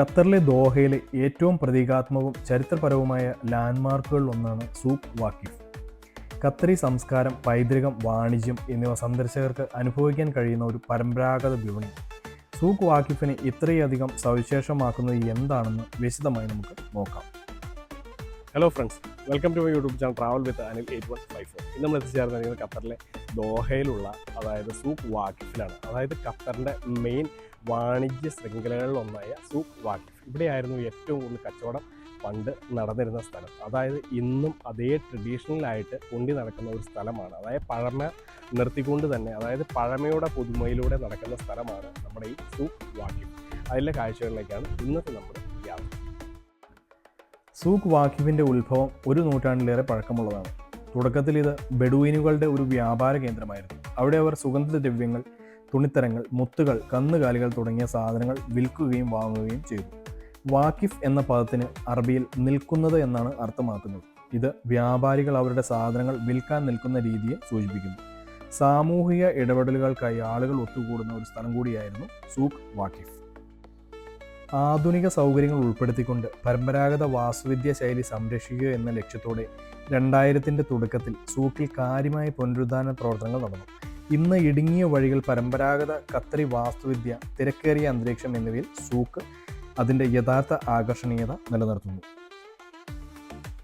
ഖത്തറിലെ ദോഹയിലെ ഏറ്റവും പ്രതീകാത്മകവും ചരിത്രപരവുമായ ലാൻഡ്മാർക്കുകളിൽ ഒന്നാണ് സൂഖ് വാക്കിഫ് ഖത്തറി സംസ്കാരം പൈതൃകം വാണിജ്യം എന്നിവ സന്ദർശകർക്ക് അനുഭവിക്കാൻ കഴിയുന്ന ഒരു പരമ്പരാഗത വിപണി. സൂഖ് വാക്കിഫിനെ ഇത്രയധികം സവിശേഷമാക്കുന്നത് എന്താണെന്ന് വിശദമായി നമുക്ക് നോക്കാം. Hello friends welcome to my YouTube channel travel with Anil eight one five four ഇന്ന് നമ്മൾ എത്തിച്ചേർന്നിരിക്കുന്നത് ഖത്തറിലെ ദോഹയിലുള്ള അതായത് സൂഖ് വാക്കിഫിലാണ് അതായത് ഖത്തറിന്റെ മെയിൻ വാണിജ്യ ശൃംഖലകളിൽ ഒന്നായ സൂഖ് വാക്കിഫ് ഇവിടെയായിരുന്നു ഏറ്റവും കൂടുതൽ കച്ചവടം പണ്ട് നടന്നിരുന്ന സ്ഥലം. അതായത് ഇന്നും അതേ ട്രഡീഷണലായിട്ട് കൊണ്ടി നടക്കുന്ന ഒരു സ്ഥലമാണ്. അതായത് പഴമ നിർത്തിക്കൊണ്ട് തന്നെ അതായത് പഴമയുടെ പുതുമയിലൂടെ നടക്കുന്ന സ്ഥലമാണ് നമ്മുടെ ഈ സൂഖ് വാക്കിഫ് അതിലെ കാഴ്ചകളിലേക്കാണ് ഇന്നത്തെ നമ്മുടെ യാത്ര. സൂഖ് വാക്കിഫിന്റെ ഉത്ഭവം ഒരു നൂറ്റാണ്ടിലേറെ പഴക്കമുള്ളതാണ്. തുടക്കത്തിൽ ഇത് ബെഡുവിനുകളുടെ ഒരു വ്യാപാര കേന്ദ്രമായിരുന്നു. അവിടെ അവർ സുഗന്ധദ്രവ്യങ്ങൾ തുണിത്തരങ്ങൾ മുത്തുകൾ കന്നുകാലികൾ തുടങ്ങിയ സാധനങ്ങൾ വിൽക്കുകയും വാങ്ങുകയും ചെയ്തു. വാക്കിഫ് എന്ന പദത്തിന് അറബിയിൽ നിൽക്കുന്നത് എന്നാണ് അർത്ഥമാക്കുന്നത്. ഇത് വ്യാപാരികൾ അവരുടെ സാധനങ്ങൾ വിൽക്കാൻ നിൽക്കുന്ന രീതിയെ സൂചിപ്പിക്കുന്നു. സാമൂഹിക ഇടപെടലുകൾക്കായി ആളുകൾ ഒത്തുകൂടുന്ന ഒരു സ്ഥലം കൂടിയായിരുന്നു സൂഖ് വാക്കിഫ്. ആധുനിക സൗകര്യങ്ങൾ ഉൾപ്പെടുത്തിക്കൊണ്ട് പരമ്പരാഗത വാസ്തുവിദ്യ ശൈലി സംരക്ഷിക്കുക എന്ന ലക്ഷ്യത്തോടെ രണ്ടായിരത്തിന്റെ തുടക്കത്തിൽ സൂക്കിൽ കാര്യമായ പുനരുദ്ധാരണ പ്രവർത്തനങ്ങൾ നടന്നു. ഇന്ന് ഇടുങ്ങിയ വഴികൾ പരമ്പരാഗത കത്രി വാസ്തുവിദ്യ തിരക്കേറിയ അന്തരീക്ഷം എന്നിവയിൽ സൂക്ക് അതിന്റെ യഥാർത്ഥ ആകർഷണീയത നിലനിർത്തുന്നു.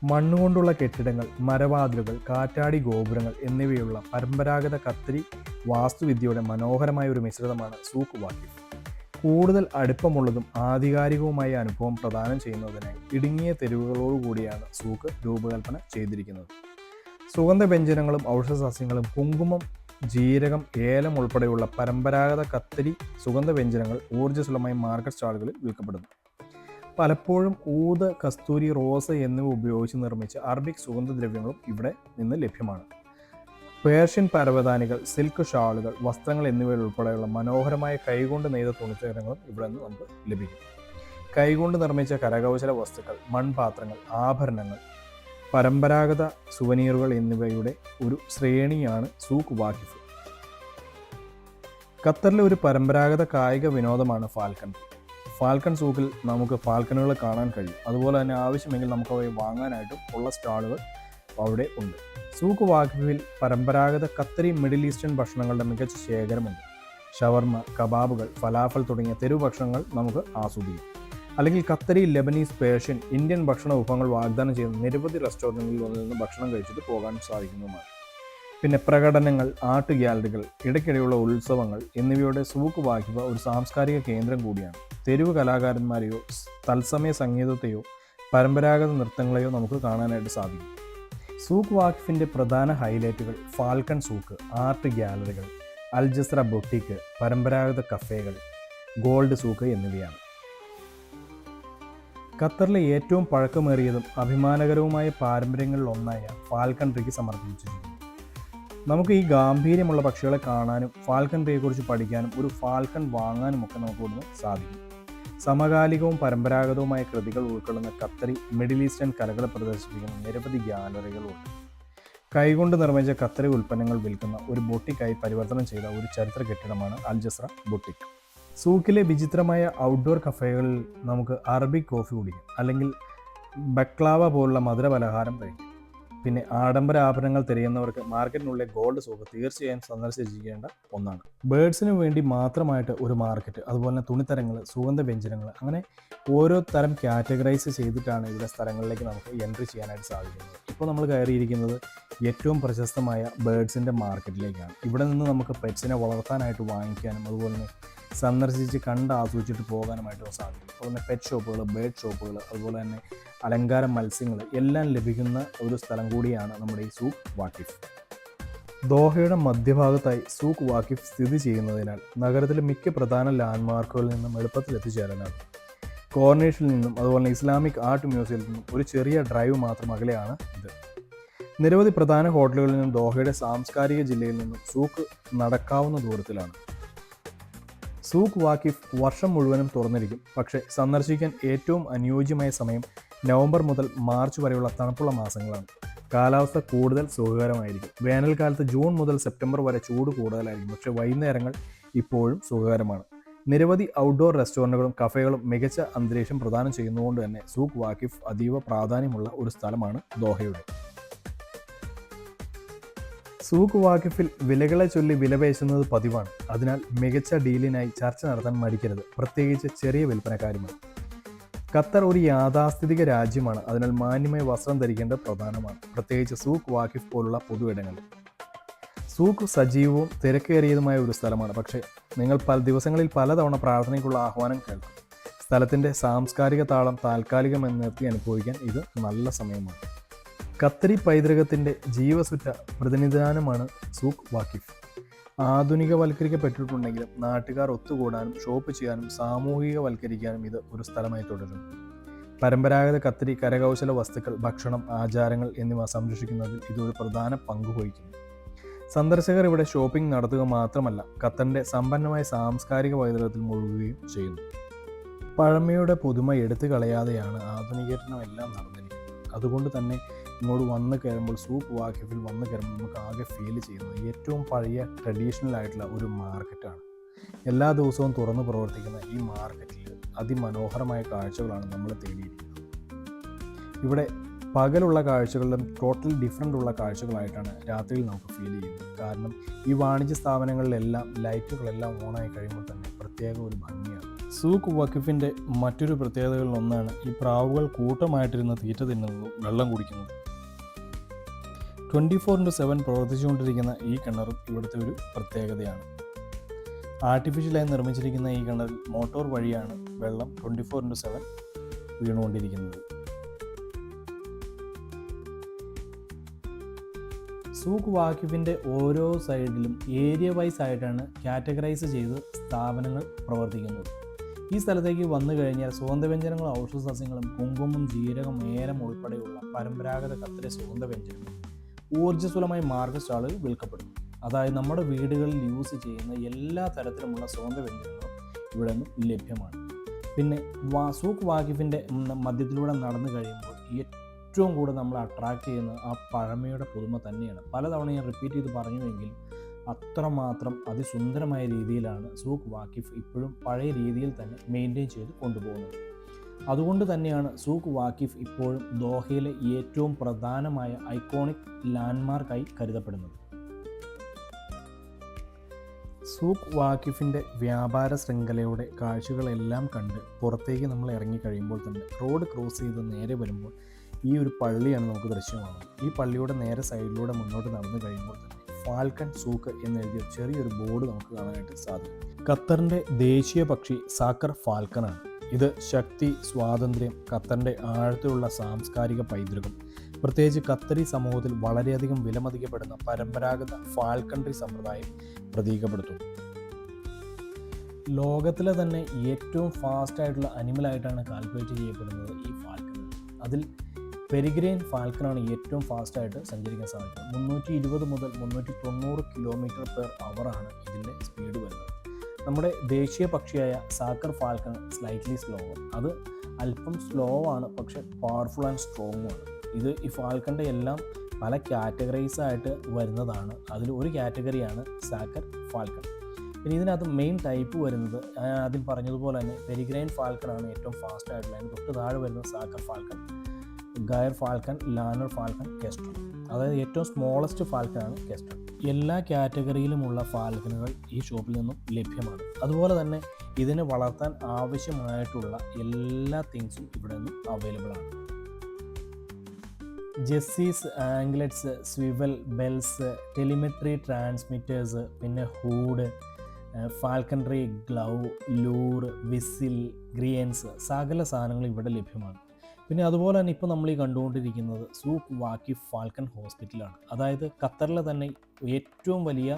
മണ്ണുകൊണ്ടുള്ള കെട്ടിടങ്ങൾ മരവാതിലുകൾ കാറ്റാടി ഗോപുരങ്ങൾ എന്നിവയുള്ള പരമ്പരാഗത കത്രി വാസ്തുവിദ്യയുടെ മനോഹരമായ ഒരു മിശ്രിതമാണ് സൂക്ക് വാക്യം. കൂടുതൽ അടുപ്പമുള്ളതും ആധികാരികവുമായ അനുഭവം പ്രദാനം ചെയ്യുന്നതിനായി ഇടുങ്ങിയ തെരുവുകളോടുകൂടിയാണ് സൂക്ക് രൂപകൽപ്പന ചെയ്തിരിക്കുന്നത്. സുഗന്ധ സുഗന്ധവ്യഞ്ജനങ്ങളും ഔഷധസസ്യങ്ങളും കുങ്കുമം ജീരകം ഏലം ഉൾപ്പെടെയുള്ള പരമ്പരാഗത കത്തിരി സുഗന്ധ വ്യഞ്ജനങ്ങൾ ഊർജസ്വലമായി മാർക്കറ്റ് സ്റ്റാളുകളിൽ വിൽക്കപ്പെടുന്നു. പലപ്പോഴും ഊത് കസ്തൂരി റോസ് എന്നിവ ഉപയോഗിച്ച് നിർമ്മിച്ച അറബിക് സുഗന്ധദ്രവ്യങ്ങളും ഇവിടെ നിന്ന് ലഭ്യമാണ്. പേർഷ്യൻ പരവതാനികൾ സിൽക്ക് ഷാളുകൾ വസ്ത്രങ്ങൾ എന്നിവ ഉൾപ്പെടെയുള്ള മനോഹരമായ കൈകൊണ്ട് നെയ്ത തുണിത്തരങ്ങളും ഇവിടെ നിന്ന് നമുക്ക് ലഭിക്കും. കൈകൊണ്ട് നിർമ്മിച്ച കരകൗശല വസ്തുക്കൾ മൺപാത്രങ്ങൾ ആഭരണങ്ങൾ പരമ്പരാഗത സുവനീറുകൾ എന്നിവയുടെ ഒരു ശ്രേണിയാണ് സൂക്ക് വാക്കിഫ് ഖത്തറിലെ ഒരു പരമ്പരാഗത കായിക വിനോദമാണ് ഫാൽക്കൺ. ഫാൽക്കൺ സൂക്കിൽ നമുക്ക് ഫാൽക്കണുകൾ കാണാൻ കഴിയും. അതുപോലെ തന്നെ ആവശ്യമെങ്കിൽ നമുക്ക് അവയെ വാങ്ങാനായിട്ടും ഉള്ള സ്റ്റാളുകൾ അവിടെ ഉണ്ട്. സൂക്ക് വാക്കിഫിൽ പരമ്പരാഗത ഖത്തറി മിഡിൽ ഈസ്റ്റേൺ ഭക്ഷണങ്ങളുടെ മികച്ച ശേഖരമുണ്ട്. ഷവർമ കബാബുകൾ ഫലാഫൽ തുടങ്ങിയ തെരുവ് ഭക്ഷണങ്ങൾ നമുക്ക് ആസ്വദിക്കാം. അല്ലെങ്കിൽ ഖത്തരി ലെബനീസ് പേർഷ്യൻ ഇന്ത്യൻ ഭക്ഷണ വിഭവങ്ങൾ വാഗ്ദാനം ചെയ്യുന്ന നിരവധി റെസ്റ്റോറന്റുകളിൽ നിന്ന് ഭക്ഷണം കഴിച്ചിട്ട് പോകാൻ സാധിക്കുന്നതുമാണ്. പിന്നെ പ്രകടനങ്ങൾ ആർട്ട് ഗ്യാലറികൾ ഇടയ്ക്കിടെയുള്ള ഉത്സവങ്ങൾ എന്നിവയുടെ സൂക്ക് വാഹിവ ഒരു സാംസ്കാരിക കേന്ദ്രം കൂടിയാണ്. തെരുവ് കലാകാരന്മാരെയോ തത്സമയ സംഗീതത്തെയോ പരമ്പരാഗത നൃത്തങ്ങളെയോ നമുക്ക് കാണാനായിട്ട് സാധിക്കും. സൂക്ക് വാക്കിഫിന്റെ പ്രധാന ഹൈലൈറ്റുകൾ falcon souk art ഗ്യാലറികൾ Al Jasra boutique പരമ്പരാഗത കഫേകൾ ഗോൾഡ് സൂക്ക് എന്നിവയാണ്. ഖത്തറിലെ ഏറ്റവും പഴക്കമേറിയതും അഭിമാനകരവുമായ പാരമ്പര്യങ്ങളിൽ ഒന്നായ ഫാൽക്കൺ ട്രീക്ക് സമർപ്പിച്ചിരിക്കുന്നു. നമുക്ക് ഈ ഗാംഭീര്യമുള്ള പക്ഷികളെ കാണാനും ഫാൽക്കൺ ട്രീയെക്കുറിച്ച് പഠിക്കാനും ഒരു ഫാൽക്കൺ വാങ്ങാനും ഒക്കെ നമുക്ക് ഇവിടുന്ന് സാധിക്കും. സമകാലികവും പരമ്പരാഗതവുമായ കൃതികൾ ഉൾക്കൊള്ളുന്ന ഖത്തറി മിഡിൽ ഈസ്റ്റേൺ കലകളെ പ്രദർശിപ്പിക്കുന്ന നിരവധി ഗ്യാലറികളുണ്ട് കൈകൊണ്ട് നിർമ്മിച്ച കത്തറി ഉൽപ്പന്നങ്ങൾ വിൽക്കുന്ന ഒരു ബൊട്ടിക്കായി പരിവർത്തനം ചെയ്ത ഒരു ചരിത്ര കെട്ടിടമാണ് അൽജസ്ര ബൊട്ടിക്. സൂക്കിലെ വിചിത്രമായ ഔട്ട്ഡോർ കഫേകളിൽ നമുക്ക് അറബിക് കോഫി കുടിക്കാം. അല്ലെങ്കിൽ ബക്ലാവ പോലുള്ള മധുര പലഹാരം കഴിക്കാം. പിന്നെ ആഡംബര ആഭരണങ്ങൾ തിരയുന്നവർക്ക് മാർക്കറ്റിനുള്ളിലെ ഗോൾഡ് സൂക്ക് തീർച്ചയായും സന്ദർശിച്ചിരിക്കേണ്ട ഒന്നാണ്. ബേഡ്സിന് വേണ്ടി മാത്രമായിട്ട് ഒരു മാർക്കറ്റ് അതുപോലെ തന്നെ തുണിത്തരങ്ങൾ സുഗന്ധ വ്യഞ്ജനങ്ങൾ അങ്ങനെ ഓരോ തരം കാറ്റഗറൈസ് ചെയ്തിട്ടാണ് ഇവിടെ സ്ഥലങ്ങളിലേക്ക് നമുക്ക് എൻട്രി ചെയ്യാനായിട്ട് സാധിക്കുന്നത്. ഇപ്പോൾ നമ്മൾ കയറിയിരിക്കുന്നത് ഏറ്റവും പ്രശസ്തമായ ബേഡ്സിന്റെ മാർക്കറ്റിലേക്കാണ് ഇവിടെ നിന്ന് നമുക്ക് പെറ്റ്സിനെ വളർത്താനായിട്ട് വാങ്ങിക്കാനും അതുപോലെ തന്നെ സന്ദർശിച്ച് കണ്ട് ആസ്വദിച്ചിട്ട് പോകാനുമായിട്ട് സാധിക്കും അതുപോലെ തന്നെ പെറ്റ് ഷോപ്പുകൾ ബേഡ് ഷോപ്പുകൾ അതുപോലെ തന്നെ അലങ്കാര മത്സ്യങ്ങൾ എല്ലാം ലഭിക്കുന്ന ഒരു സ്ഥലം കൂടിയാണ് നമ്മുടെ ഈ സൂക്ക് വാക്കിഫ്. ദോഹയുടെ മധ്യഭാഗത്തായി സൂക്ക് വാക്കിഫ് സ്ഥിതി ചെയ്യുന്നതിനാൽ നഗരത്തിലെ മിക്ക പ്രധാന ലാൻഡ്മാർക്കുകളിൽ നിന്നും എളുപ്പത്തിൽ എത്തിച്ചേരാനാകും. കോർണേഷിൽ നിന്നും അതുപോലെ ഇസ്ലാമിക് ആർട്ട് മ്യൂസിയത്തിൽ നിന്നും ഒരു ചെറിയ ഡ്രൈവ് മാത്രം അകലെയാണ് ഇത്. നിരവധി പ്രധാന ഹോട്ടലുകളിൽ നിന്നും ദോഹയുടെ സാംസ്കാരിക ജില്ലയിൽ നിന്നും സൂക്ക് നടക്കാവുന്ന ദൂരത്തിലാണ്. സൂക്ക് വാക്കിഫ് വർഷം മുഴുവനും തുറന്നിരിക്കും. പക്ഷേ സന്ദർശിക്കാൻ ഏറ്റവും അനുയോജ്യമായ സമയം നവംബർ മുതൽ മാർച്ച് വരെയുള്ള തണുപ്പുള്ള മാസങ്ങളാണ്. കാലാവസ്ഥ കൂടുതൽ സുഖകരമായിരിക്കും. വേനൽക്കാലത്ത് ജൂൺ മുതൽ സെപ്റ്റംബർ വരെ ചൂട് കൂടുതലായിരിക്കും. പക്ഷേ വൈകുന്നേരങ്ങൾ ഇപ്പോഴും സുഖകരമാണ്. നിരവധി ഔട്ട്ഡോർ റെസ്റ്റോറന്റുകളും കഫേകളും മികച്ച അന്തരീക്ഷം പ്രദാനം ചെയ്യുന്നതുകൊണ്ട് തന്നെ സൂഖ് വാക്കിഫ് അതീവ പ്രാധാന്യമുള്ള ഒരു സ്ഥലമാണ് ദോഹയുടെ. സൂഖ് വാക്കിഫിൽ വിലകളെ ചൊല്ലി വിലപേശുന്നത് പതിവാണ്. അതിനാൽ മികച്ച ഡീലിനായി ചർച്ച നടത്താൻ മടിക്കരുത്. പ്രത്യേകിച്ച് ചെറിയ വിൽപ്പനക്കാരുമായി. ഖത്തർ ഒരു യാഥാസ്ഥിതിക രാജ്യമാണ്. അതിനാൽ മാന്യമായ വസ്ത്രം ധരിക്കേണ്ടത് പ്രധാനമാണ്. പ്രത്യേകിച്ച് സൂഖ് വാക്കിഫ് പോലുള്ള പൊതു ഇടങ്ങളിൽ. സൂഖ് സജീവവും തിരക്കേറിയതുമായ ഒരു സ്ഥലമാണ്. പക്ഷേ നിങ്ങൾ പല ദിവസങ്ങളിൽ പലതവണ പ്രാർത്ഥനയ്ക്കുള്ള ആഹ്വാനം കേൾക്കും. സ്ഥലത്തിന്റെ സാംസ്കാരിക താളം താൽക്കാലികമെന്ന് നിർത്തി അനുഭവിക്കാൻ ഇത് നല്ല സമയമാണ്. ഖത്തരി പൈതൃകത്തിന്റെ ജീവസുറ്റ പ്രതിനിധാനമാണ് സൂഖ് വാക്കിഫ് ആധുനികവൽക്കരിക്കപ്പെട്ടിട്ടുണ്ടെങ്കിലും നാട്ടുകാർ ഒത്തുകൂടാനും ഷോപ്പ് ചെയ്യാനും സാമൂഹികവൽക്കരിക്കാനും ഇത് ഒരു സ്ഥലമായി തുടരുന്നു. പരമ്പരാഗത കത്തിരി കരകൗശല വസ്തുക്കൾ ഭക്ഷണം ആചാരങ്ങൾ എന്നിവ സംരക്ഷിക്കുന്നതിൽ ഇതൊരു പ്രധാന പങ്ക് വഹിക്കുന്നു. സന്ദർശകർ ഇവിടെ ഷോപ്പിംഗ് നടത്തുക മാത്രമല്ല ഖത്തറിന്റെ സമ്പന്നമായ സാംസ്കാരിക പൈതൃകത്തിൽ മുഴുകുകയും ചെയ്യുന്നു. പഴമയുടെ പുതുമ എടുത്തു കളയാതെയാണ് ആധുനീകരണം എല്ലാം നടന്നിരിക്കുന്നത്. അതുകൊണ്ട് തന്നെ ഇങ്ങോട്ട് വന്ന് കയറുമ്പോൾ സൂപ്പ് വാക്കിഫിൽ വന്ന് കയറുമ്പോൾ നമുക്ക് ആകെ ഫീൽ ചെയ്യുന്നത് ഏറ്റവും പഴയ ട്രഡീഷണൽ ആയിട്ടുള്ള ഒരു മാർക്കറ്റാണ് എല്ലാ ദിവസവും തുറന്ന് പ്രവർത്തിക്കുന്ന ഈ മാർക്കറ്റിൽ അതിമനോഹരമായ കാഴ്ചകളാണ് നമ്മൾ തേടിയിരിക്കുന്നത്. ഇവിടെ പകലുള്ള കാഴ്ചകളിലും ടോട്ടൽ ഡിഫറെന്റ് ഉള്ള കാഴ്ചകളായിട്ടാണ് രാത്രിയിൽ നമുക്ക് ഫീൽ ചെയ്യുന്നത്. കാരണം ഈ വാണിജ്യ സ്ഥാപനങ്ങളിലെല്ലാം ലൈറ്റുകളെല്ലാം ഓണായി കഴിയുമ്പോൾ തന്നെ പ്രത്യേക ഒരു ഭംഗിയാണ് സൂക്ക് വഖഫിന്റെ മറ്റൊരു പ്രത്യേകതകളിൽ ഒന്നാണ് ഈ പ്രാവുകൾ കൂട്ടമായിട്ടിരുന്ന് തീറ്റ തിന്നുന്നതും വെള്ളം കുടിക്കുന്നതും. ട്വന്റി ഫോർ ഇന്റു സെവൻ പ്രവർത്തിച്ചുകൊണ്ടിരിക്കുന്ന ഈ കിണറും ഇവിടുത്തെ ഒരു പ്രത്യേകതയാണ്. ആർട്ടിഫിഷ്യലായി നിർമ്മിച്ചിരിക്കുന്ന ഈ കിണറിൽ മോട്ടോർ വഴിയാണ് വെള്ളം ട്വന്റി ഫോർ ഇന്റു സെവൻ വീണുകൊണ്ടിരിക്കുന്നത്. സൂക്ക് വാക്യുവിന്റെ ഓരോ സൈഡിലും ഏരിയ വൈസ് ആയിട്ടാണ് കാറ്റഗറൈസ് ചെയ്ത് സ്ഥാപനങ്ങൾ പ്രവർത്തിക്കുന്നത്. ഈ സ്ഥലത്തേക്ക് വന്നു കഴിഞ്ഞാൽ സുഗന്ധവ്യഞ്ജനങ്ങളും ഔഷധ സസ്യങ്ങളും കുങ്കുമം ജീരകം ഏലം ഉൾപ്പെടെയുള്ള പരമ്പരാഗത കത്തിലെ സുഗന്ധവ്യഞ്ജനങ്ങൾ ഊർജസ്വലമായി മാർഗ സ്റ്റാളുകൾ വിൽക്കപ്പെടുന്നു. അതായത് നമ്മുടെ വീടുകളിൽ യൂസ് ചെയ്യുന്ന എല്ലാ തരത്തിലുമുള്ള സുഗന്ധവ്യഞ്ജനങ്ങളും ഇവിടെ നിന്ന് ലഭ്യമാണ്. പിന്നെ വാ സൂക്ക് വാക്കിഫിന്റെ മധ്യത്തിലൂടെ നടന്നു കഴിയുമ്പോൾ ഏറ്റവും കൂടുതൽ നമ്മൾ അട്രാക്റ്റ് ചെയ്യുന്ന ആ പഴമയുടെ പുതുമ തന്നെയാണ്. പലതവണ ഞാൻ റിപ്പീറ്റ് ചെയ്ത് പറഞ്ഞുവെങ്കിലും അത്രമാത്രം അതിസുന്ദരമായ രീതിയിലാണ് സൂഖ് വാക്കിഫ് ഇപ്പോഴും പഴയ രീതിയിൽ തന്നെ മെയിന്റെയിൻ ചെയ്ത് കൊണ്ടുപോകുന്നത്. അതുകൊണ്ട് തന്നെയാണ് സൂഖ് വാക്കിഫ് ഇപ്പോഴും ദോഹയിലെ ഏറ്റവും പ്രധാനമായ ഐക്കോണിക് ലാൻഡ്മാർക്കായി കരുതപ്പെടുന്നത്. സൂഖ് വാക്കിഫിന്റെ വ്യാപാര ശൃംഖലയുടെ കാഴ്ചകളെല്ലാം കണ്ട് പുറത്തേക്ക് നമ്മൾ ഇറങ്ങി കഴിയുമ്പോൾ തന്നെ റോഡ് ക്രോസ് ചെയ്ത് നേരെ വരുമ്പോൾ ഈ ഒരു പള്ളിയാണ് നമുക്ക് ദൃശ്യമാകുന്നത്. ഈ പള്ളിയുടെ നേരെ സൈഡിലൂടെ മുന്നോട്ട് നടന്നു കഴിയുമ്പോൾ തന്നെ ഫാൽക്കൺ സൂക്ക് എന്നെഴുതിയ ചെറിയൊരു ബോർഡ് നമുക്ക് കാണാനായിട്ട് സാധിക്കും. ഖത്തറിന്റെ ദേശീയ പക്ഷി സാക്കർ ഫാൽക്കനാണ്. ഇത് ശക്തി സ്വാതന്ത്ര്യം ഖത്തറിന്റെ ആഴത്തിലുള്ള സാംസ്കാരിക പൈതൃകം പ്രത്യേകിച്ച് ഖത്തറി സമൂഹത്തിൽ വളരെയധികം വിലമതിക്കപ്പെടുന്ന പരമ്പരാഗത ഫാൽക്കൺട്രി സമ്പ്രദായം പ്രതീകപ്പെടുത്തുന്നു. ലോകത്തിലെ തന്നെ ഏറ്റവും ഫാസ്റ്റ് ആയിട്ടുള്ള അനിമലായിട്ടാണ് കാൽക്കുലേറ്റ് ചെയ്യപ്പെടുന്നത് ഈ ഫാൽക്കൺ അതിൽ പെരിഗ്രെയിൻ ഫാൽക്കനാണ് ഏറ്റവും ഫാസ്റ്റായിട്ട് സഞ്ചരിക്കാൻ സാധിക്കുന്നത്. മുന്നൂറ്റി ഇരുപത് മുതൽ മുന്നൂറ്റി തൊണ്ണൂറ് കിലോമീറ്റർ പെർ അവറാണ് ഇതിന്റെ സ്പീഡ് വരുന്നത്. നമ്മുടെ ദേശീയ പക്ഷിയായ സാക്കർ ഫാൽക്കൺ സ്ലൈറ്റ്ലി സ്ലോ അത് അല്പം സ്ലോ ആണ് പക്ഷെ പവർഫുൾ ആൻഡ് സ്ട്രോങ്ങുമാണ് ഇത് ഈ ഫാൽക്കന്റെ എല്ലാം പല കാറ്റഗറൈസ് ആയിട്ട് വരുന്നതാണ്. അതിൽ ഒരു കാറ്റഗറിയാണ് സാക്കർ ഫാൽക്കൺ പിന്നെ ഇതിനകത്ത് മെയിൻ ടൈപ്പ് വരുന്നത് ഞാൻ ആദ്യം പറഞ്ഞതുപോലെ തന്നെ പെരിഗ്രൈൻ ഫാൽക്കൺ ആണ് ഏറ്റവും ഫാസ്റ്റ് ആയിട്ടുള്ള. അതിന് തൊട്ട് താഴെ വരുന്നത് saker falcon gyr falcon lanner falcon kestrel. അതായത് ഏറ്റവും സ്മോളസ്റ്റ് ഫാൽക്കനാണ് കെസ്റ്റർ. എല്ലാ കാറ്റഗറിയിലുമുള്ള ഫാൽക്കനുകൾ ഈ ഷോപ്പിൽ നിന്നും ലഭ്യമാണ്. അതുപോലെ തന്നെ ഇതിനെ വളർത്താൻ ആവശ്യമായിട്ടുള്ള എല്ലാ തിങ്സും ഇവിടെ നിന്നും അവൈലബിൾ ആണ്. Jesses anklets swivel bells telemetry transmitters പിന്നെ hood falconry glove lure whistle creance സകല സാധനങ്ങൾ ഇവിടെ ലഭ്യമാണ്. പിന്നെ അതുപോലെ തന്നെ ഇപ്പോൾ നമ്മൾ ഈ കണ്ടുകൊണ്ടിരിക്കുന്നത് സൂഖ് വാക്കി ഫാൽക്കൺ ഹോസ്പിറ്റലാണ്. അതായത് ഖത്തറിലെ തന്നെ ഏറ്റവും വലിയ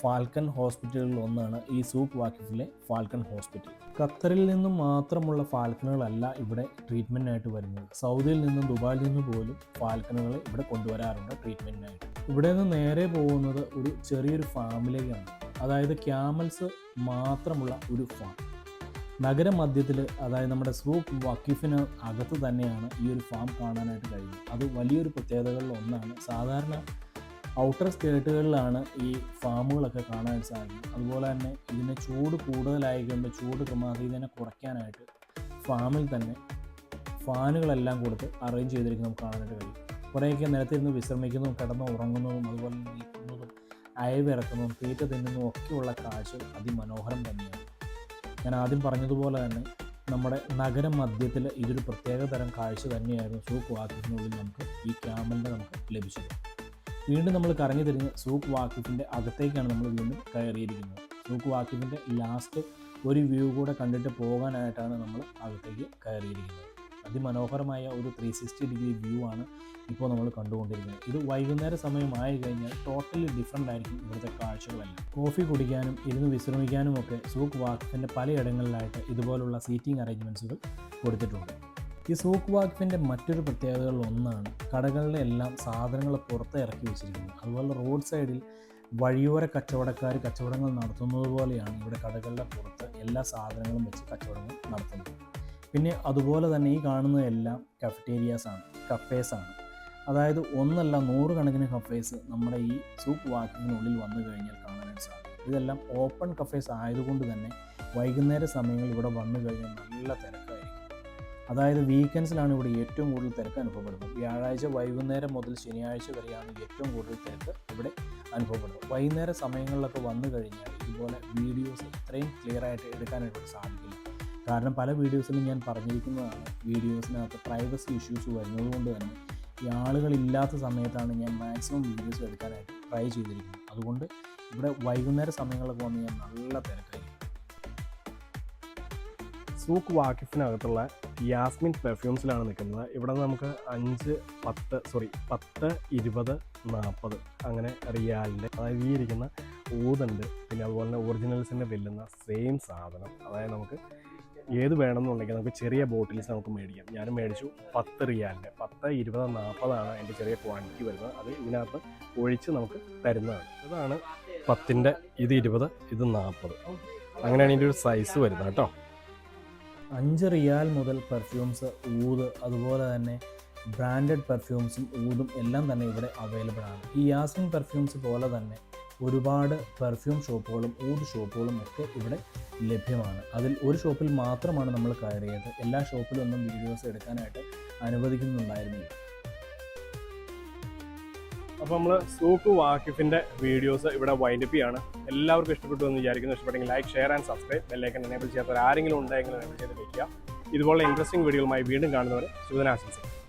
ഫാൽക്കൺ ഹോസ്പിറ്റലുകളിൽ ഒന്നാണ് ഈ സൂപ്പ് വാക്കിഫിലെ ഫാൽക്കൺ ഹോസ്പിറ്റൽ. ഖത്തറിൽ നിന്നും മാത്രമുള്ള ഫാൽക്കണുകളല്ല ഇവിടെ ട്രീറ്റ്മെന്റിനായിട്ട് വരുന്നത്. സൗദിയിൽ നിന്നും ദുബായിൽ നിന്നും പോലും ഫാൽക്കണുകൾ ഇവിടെ കൊണ്ടുവരാറുണ്ട് ട്രീറ്റ്മെന്റിനായിട്ട് ഇവിടെ നിന്ന് നേരെ പോകുന്നത് ഒരു ചെറിയൊരു ഫാമിലേക്കാണ് അതായത് ക്യാമൽസ് മാത്രമുള്ള ഒരു ഫാം. നഗരമധ്യത്തിൽ അതായത് നമ്മുടെ സൂഖ് വക്കീഫിന് അകത്ത് തന്നെയാണ് ഈ ഒരു ഫാം കാണാനായിട്ട് കഴിയുന്നത്. അത് വലിയൊരു പ്രത്യേകതകളിൽ ഒന്നാണ്. സാധാരണ ഔട്ടർ സ്റ്റേറ്റുകളിലാണ് ഈ ഫാമുകളൊക്കെ കാണാൻ സാധിക്കും അതുപോലെ തന്നെ ഇതിനെ ചൂട് കൂടുതലായി കഴിയുമ്പോൾ ചൂട് ക്രമാതീതനെ കുറയ്ക്കാനായിട്ട് ഫാമിൽ തന്നെ ഫാനുകളെല്ലാം കൊടുത്ത് അറേഞ്ച് ചെയ്തിരിക്കുന്നത് നമുക്ക് കാണാനായിട്ട് കഴിയും. കുറേയൊക്കെ നിലത്തിരുന്ന് വിശ്രമിക്കുന്നതും കിടന്ന് ഉറങ്ങുന്നതും അതുപോലെ നിൽക്കുന്നതും അയവിറക്കുന്നതും തീറ്റ തിന്നുന്നതും ഒക്കെയുള്ള കാഴ്ച അതിമനോഹരം തന്നെയാണ്. ഞാൻ ആദ്യം പറഞ്ഞതുപോലെ തന്നെ നമ്മുടെ നഗര മധ്യത്തിൽ ഇതൊരു പ്രത്യേക തരം കാഴ്ച തന്നെയായിരുന്നു സൂക്ക് വാക്കിഫിനുള്ളിൽ നമുക്ക് ഈ ക്യാമലിനെ നമുക്ക് ലഭിച്ചത്. വീണ്ടും നമ്മൾ കറങ്ങി തിരിഞ്ഞ് സൂക്ക് വാക്കിഫിന്റെ അകത്തേക്കാണ് നമ്മൾ വീണ്ടും കയറിയിരിക്കുന്നത്. സൂക്ക് വാക്കിഫിന്റെ ലാസ്റ്റ് ഒരു വ്യൂ കൂടെ കണ്ടിട്ട് പോകാനായിട്ടാണ് നമ്മൾ അകത്തേക്ക് കയറിയിരിക്കുന്നത്. അതിമനോഹരമായ ഒരു ത്രീ സിക്സ്റ്റി ഡിഗ്രി വ്യൂ ആണ് ഇപ്പോൾ നമ്മൾ കണ്ടുകൊണ്ടിരിക്കുന്നത്. ഇത് വൈകുന്നേര സമയമായി കഴിഞ്ഞാൽ ടോട്ടലി ഡിഫറെന്റ് ആയിരിക്കും ഇവിടുത്തെ കാഴ്ചകളെല്ലാം. കോഫി കുടിക്കാനും ഇരുന്ന് വിശ്രമിക്കാനും ഒക്കെ സൂക്ക് വാക്കിന്റെ പലയിടങ്ങളിലായിട്ട് ഇതുപോലുള്ള സീറ്റിംഗ് അറേഞ്ച്മെന്റ്സുകൾ കൊടുത്തിട്ടുണ്ട്. ഈ സൂക്ക് വാക്കിന്റെ മറ്റൊരു പ്രത്യേകതകളിൽ ഒന്നാണ് കടകളിലെ എല്ലാം സാധനങ്ങൾ പുറത്ത് ഇറക്കി വെച്ചിരിക്കുന്നത്. അതുപോലെ റോഡ് സൈഡിൽ വഴിയോര കച്ചവടക്കാർ കച്ചവടങ്ങൾ നടത്തുന്നത് പോലെയാണ് ഇവിടെ കടകളുടെ പുറത്ത് എല്ലാ സാധനങ്ങളും വെച്ച് കച്ചവടങ്ങൾ നടത്തുന്നത്. പിന്നെ അതുപോലെ തന്നെ ഈ കാണുന്നതെല്ലാം കഫറ്റേരിയാസ് ആണ് കഫേസ് ആണ്. അതായത് ഒന്നല്ല നൂറുകണക്കിന് കഫേസ് നമ്മുടെ ഈ സൂപ്പ് വാക്കിങ്ങിനുള്ളിൽ വന്നു കഴിഞ്ഞാൽ കാണാനായിട്ട് സാധിക്കും. ഇതെല്ലാം ഓപ്പൺ കഫേസ് ആയതുകൊണ്ട് തന്നെ വൈകുന്നേര സമയങ്ങളിൽ ഇവിടെ വന്നു കഴിഞ്ഞാൽ നല്ല തിരക്കായിരിക്കും. അതായത് വീക്കെൻഡ്സിലാണ് ഇവിടെ ഏറ്റവും കൂടുതൽ തിരക്ക് അനുഭവപ്പെടുന്നത്. വ്യാഴാഴ്ച വൈകുന്നേരം മുതൽ ശനിയാഴ്ച വരെയാണ് ഏറ്റവും കൂടുതൽ തിരക്ക് ഇവിടെ അനുഭവപ്പെടുന്നത്. വൈകുന്നേര സമയങ്ങളിലൊക്കെ വന്നു കഴിഞ്ഞാൽ ഇതുപോലെ വീഡിയോസ് ഇത്രയും ക്ലിയർ ആയിട്ട് എടുക്കാനായിട്ട് സാധിക്കില്ല. കാരണം പല വീഡിയോസിലും ഞാൻ പറഞ്ഞിരിക്കുന്നതാണ് വീഡിയോസിനകത്ത് പ്രൈവസി ഇഷ്യൂസ് വരുന്നത് കൊണ്ട് തന്നെ ഈ ആളുകളില്ലാത്ത സമയത്താണ് ഞാൻ മാക്സിമം വീഡിയോസ് എടുക്കാനായിട്ട് ട്രൈ ചെയ്തിരിക്കുന്നത്. അതുകൊണ്ട് ഇവിടെ വൈകുന്നേര സമയങ്ങളൊക്കെ വന്ന് ഞാൻ നല്ല തിരക്കായിരിക്കും സൂക്ക് വാക്കിഫിനകത്തുള്ള യാസ്മിൻ പെർഫ്യൂംസിലാണ് നിൽക്കുന്നത്. ഇവിടെ നമുക്ക് അഞ്ച് പത്ത് സോറി പത്ത് ഇരുപത് നാൽപ്പത് അങ്ങനെ റിയാലിന്റെ അതായത് ഈ ഇരിക്കുന്ന ഊതുണ്ട്. പിന്നെ അതുപോലെ തന്നെ ഒറിജിനൽസിന്റെ വെല്ലുന്ന സെയിം സാധനം. അതായത് നമുക്ക് ഏത് വേണമെന്നുണ്ടെങ്കിൽ നമുക്ക് ചെറിയ ബോട്ടിൽസ് നമുക്ക് മേടിക്കാം. ഞാൻ മേടിച്ചു പത്ത് റിയാലിന്റെ പത്ത് ഇരുപത് നാൽപ്പതാണ് എന്റെ ചെറിയ ക്വാണ്ടിറ്റി വരുന്നത്. അത് ഇതിനകത്ത് ഒഴിച്ച് നമുക്ക് തരുന്നതാണ്. ഇതാണ് പത്തിന്റെ ഇത് ഇരുപത് ഇത് നാൽപ്പത് അങ്ങനെയാണ് ഇതിന്റെ ഒരു സൈസ് വരുന്നത് കേട്ടോ. അഞ്ച് റിയാൽ മുതൽ പെർഫ്യൂംസ് ഊത് അതുപോലെ തന്നെ ബ്രാൻഡഡ് പെർഫ്യൂംസും ഊതും എല്ലാം തന്നെ ഇവിടെ അവൈലബിൾ ആണ്. ഈ യാസ്മിൻ പെർഫ്യൂംസ് പോലെ തന്നെ ഒരുപാട് പെർഫ്യൂം ഷോപ്പുകളും ഊത് ഷോപ്പുകളും ഒക്കെ ഇവിടെ ലഭ്യമാണ്. അതിൽ ഒരു ഷോപ്പിൽ മാത്രമാണ് നമ്മൾ കയറിയത്. എല്ലാ ഷോപ്പിലൊന്നും വീഡിയോസ് എടുക്കാനായിട്ട് അനുവദിക്കുന്നുണ്ടായിരുന്നില്ല. അപ്പോൾ നമ്മൾ സൂക്ക് വാക്കിഫിന്റെ വീഡിയോസ് ഇവിടെ വൈൻഡപ്പ് ചെയ്യാണ്. എല്ലാവർക്കും ഇഷ്ടപ്പെട്ടു എന്ന് വിചാരിക്കുന്നു. ഇഷ്ടപ്പെട്ടെങ്കിൽ like share and subscribe bell icon enable ചെയ്യാത്തവർ ആരെങ്കിലും ഉണ്ടെങ്കിൽ എനേബിൾ ചെയ്ത് വയ്ക്കുക ഇതുപോലെ ഇൻട്രസ്റ്റിംഗ് വീഡിയോകളുമായി വീണ്ടും കാണുന്നവരെ ശുഭനാശംസകൾ